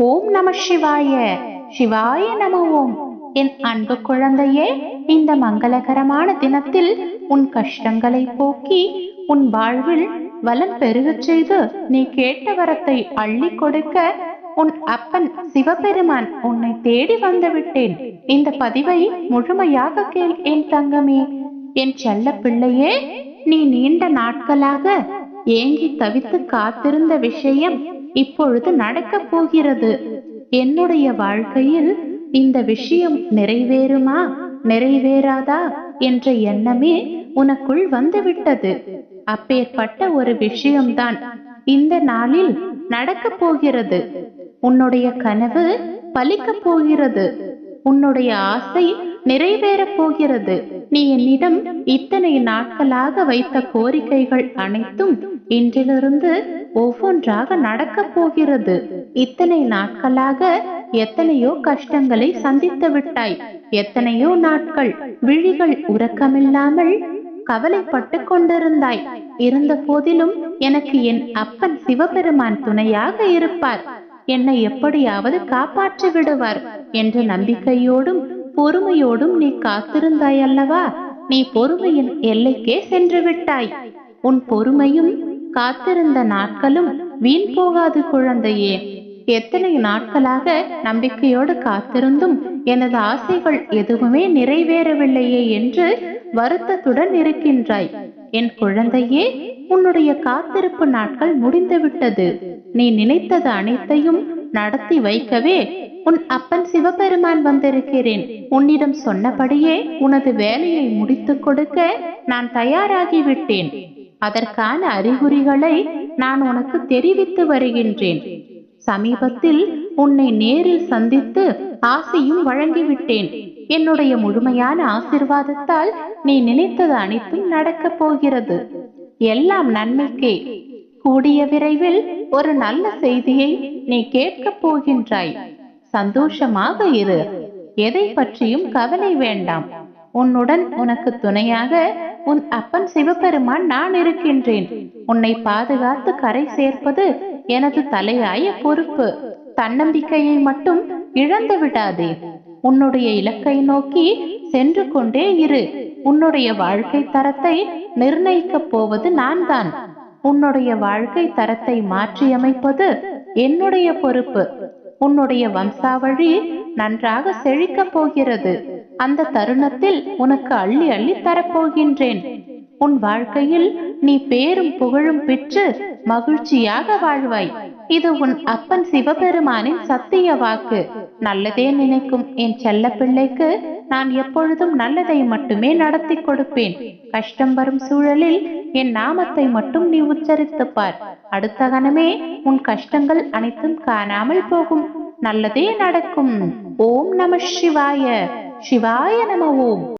ஓம் நம சிவாய. சிவாய நம ஓம். என் அன்பு குழந்தையே இந்த மங்களகரமான தினத்தில் உன் கஷ்டங்களை போக்கி உன் வாழ்வில் வலம் பெருகச் செய்து நீ கேட்ட வரத்தை அள்ளி கொடுக்க உன் அப்பன் சிவபெருமான் உன்னை தேடி வந்து விட்டேன் இந்த பதிவை முழுமையாக கேள் என் தங்கமே. என் செல்ல பிள்ளையே நீ நீண்ட நாட்களாக ஏங்கி தவித்து காத்திருந்த விஷயம் இப்பொழுது நடக்கப் போகிறது. என்னுடைய வாழ்க்கையில் இந்த விஷயம் நிறைவேறுமா? நிறைவேறாதா? என்ற எண்ணமே உனக்குள் வந்துவிட்டது. அப்பேற்பட்ட ஒரு விஷயம்தான் இந்த நாளில் நடக்கப் போகிறது. உன்னுடைய கனவு பலிக்கப் போகிறது. உன்னுடைய ஆசை நிறைவேறப் போகிறது. நீ என்னிடம் இத்தனை நாட்களாக வைத்த கோரிக்கைகள் அனைத்தும் இன்றிலிருந்து ஒவ்வொன்றாக நடக்கப் போகிறது. இத்தனை நாட்களாக எத்தனையோ கஷ்டங்களை சந்தித்து விட்டாய். எத்தனையோ நாட்கள் விழிகள் உறக்கமில்லாமல் கவலைப்பட்டு கொண்டிருந்தாய். இருந்த போதிலும் எனக்கு என் அப்பன் சிவபெருமான் துணையாக இருப்பார். என்னை எப்படியாவது காப்பாற்றி விடுவார் என்ற நம்பிக்கையோடும் பொறுமையோடும் நீ காத்திருந்தாய் அல்லவா நீ பொறுமையின் எல்லைக்கே சென்று விட்டாய். உன் பொறுமையும் காத்திருந்த நாட்களும் வீண் போகாது குழந்தையே. எத்தனை நாட்களாக நம்பிக்கையோடு காத்திருந்தும் எனது ஆசைகள் எதுவுமே நிறைவேறவில்லையே என்று வருத்தத்துடன் இருக்கின்றாய். என் குழந்தையே உன்னுடைய காத்திருப்பு நாட்கள் முடிந்துவிட்டது. நீ நினைத்தது அனைத்தையும் நடத்தி வைக்கவே உன் அப்பன் சிவபெருமான் வந்திருக்கிறேன். உன்னிடம் சொன்னபடியே உனது வேலையை முடித்துக் கொடுக்க நான் தயாராகிவிட்டேன். அதற்கான அறிகுறிகளை நான் உனக்கு தெரிவித்து வருகின்றேன். சமீபத்தில் உன்னை நேரில் சந்தித்து ஆசையும் வழங்கிவிட்டேன். என்னுடைய முழுமையான ஆசிர்வாதத்தால் நீ நினைத்தது அனைத்தும் நடக்கப் போகிறது. எல்லாம் நன்மைக்கே. கூடிய விரைவில் ஒரு நல்ல செய்தியை நீ கேட்கப் போகின்றாய். சந்தோஷமாக இரு. எதை பற்றியும் கவலை வேண்டாம். உன்னுடன் உனக்கு துணையாக உன் அப்பன் சிவபெருமான் நான் இருக்கின்றேன். உன்னை பாதுகாத்து கரை சேர்ப்பது எனது தலையாய பொறுப்பு. தன்னம்பிக்கையை மட்டும் இழந்து விடாதே. உன்னுடைய இலக்கை நோக்கி சென்று கொண்டே இரு. உன்னுடைய வாழ்க்கை தரத்தை நிர்ணயிக்கப் போவது நான் தான் உன்னுடைய வாழ்க்கை தரத்தை மாற்றியமைப்பது என்னுடைய பொறுப்பு. உன்னுடைய வம்சாவழி நன்றாக செழிக்கப் போகிறது. அந்த தருணத்தில் உனக்கு அள்ளி அள்ளி தரப்போகின்றேன். உன் வாழ்க்கையில் நீ பேரும் புகழும் பெற்று மகிழ்ச்சியாக வாழ்வாய். இது உன் அப்பன் சிவபெருமானின் சத்திய வாக்கு. நல்லதே நினைக்கும் என் செல்ல பிள்ளைக்கு நான் எப்பொழுதும் நல்லதை மட்டுமே நடத்தி கொடுப்பேன். கஷ்டம் வரும் சூழலில் என் நாமத்தை மட்டும் நீ உச்சரித்து பார். அடுத்த கணமே உன் கஷ்டங்கள் அனைத்தும் காணாமல் போகும். நல்லதே நடக்கும். ஓம் நம சிவாய. சிவாய நம ஓம்